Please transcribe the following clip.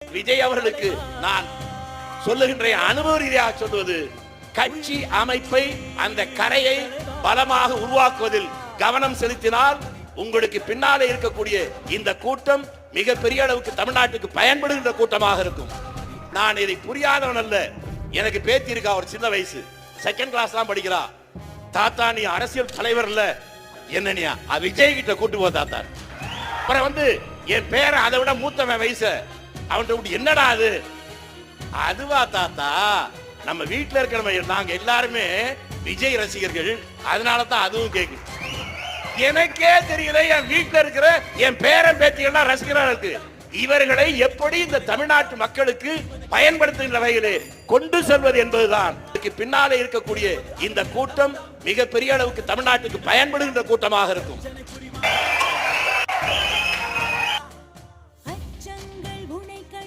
விஜய் அவர்களுக்கு நான் சொல்லுகின்ற அனுபவ ரீதியாக சொல்வது கட்சி அமைப்பை அந்த கரையை பலமாக உருவாக்குவதில் கவனம் செலுத்தினால் உங்களுக்கு பின்னாலே இருக்கக்கூடிய இந்த கூட்டம் மிக பெரிய அளவுக்கு தமிழ்நாட்டுக்கு பயன்படுகின்ற கூட்டமாக இருக்கும். நான் இதை புரியாதவன் அல்ல. எனக்கு பேத்தி இருக்கா ஒரு சின்ன வயசு. செகண்ட் கிளாஸ் தான் படிக்கிறா. தாத்தா நீ அரசியல் தலைவர் இல்ல என்னனியா விஜய் கிட்ட கூட்டு போ தாத்தா. அப்புறம் வந்து என் பேரை அதை விட மூத்தவன் வயசை. அவன்கிட்ட விட்டு என்னடா அது? அதுவா தாத்தா நம்ம வீட்டில் இருக்கிற நாங்க எல்லாருமே விஜய் ரசிகர்கள். அதனால தான் அதுவும் கேக்கு எனக்கே தெரியல என் வீட்டில் இருக்கிற என் பேரன் பேத்திகள்லாம் ரசிகரா இருக்கு இவர்களை எப்படி இந்த தமிழ்நாட்டு மக்களுக்கு பயன்படுத்துகின்ற வகையிலே கொண்டு செல்வது என்பதுதான். இதுக்கு பின்னாலே இருக்கக்கூடிய இந்த கூட்டம் மிகப்பெரிய அளவுக்கு தமிழ்நாட்டுக்கு பயன்படுகின்ற கூட்டமாக இருக்கும். உனை கண்